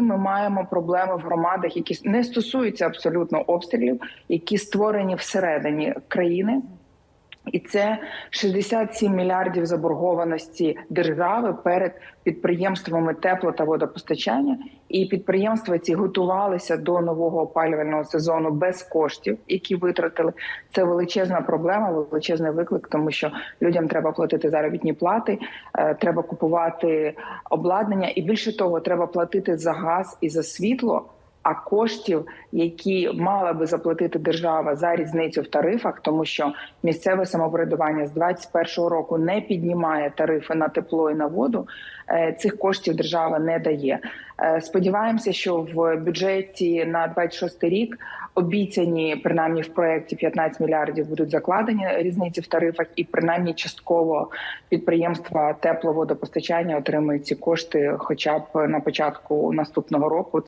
Ми маємо проблеми в громадах, які не стосуються абсолютно обстрілів, які створені всередині країни. І це 67 мільярдів заборгованості держави перед підприємствами тепло та водопостачання. І підприємства ці готувалися до нового опалювального сезону без коштів, які витратили. Це величезна проблема, величезний виклик, тому що людям треба платити заробітні плати, е, треба купувати обладнання, і більше того, треба платити за газ і за світло. А коштів, які мала би заплатити держава за різницю в тарифах, тому що місцеве самоврядування з 2021 року не піднімає тарифи на тепло і на воду. е, Цих коштів держава не дає. Е, Сподіваємося, що в бюджеті на 26 рік обіцяні принаймні в проєкті 15 мільярдів будуть закладені різниці в тарифах, і принаймні частково підприємства тепловодопостачання отримують ці кошти, хоча б на початку наступного року.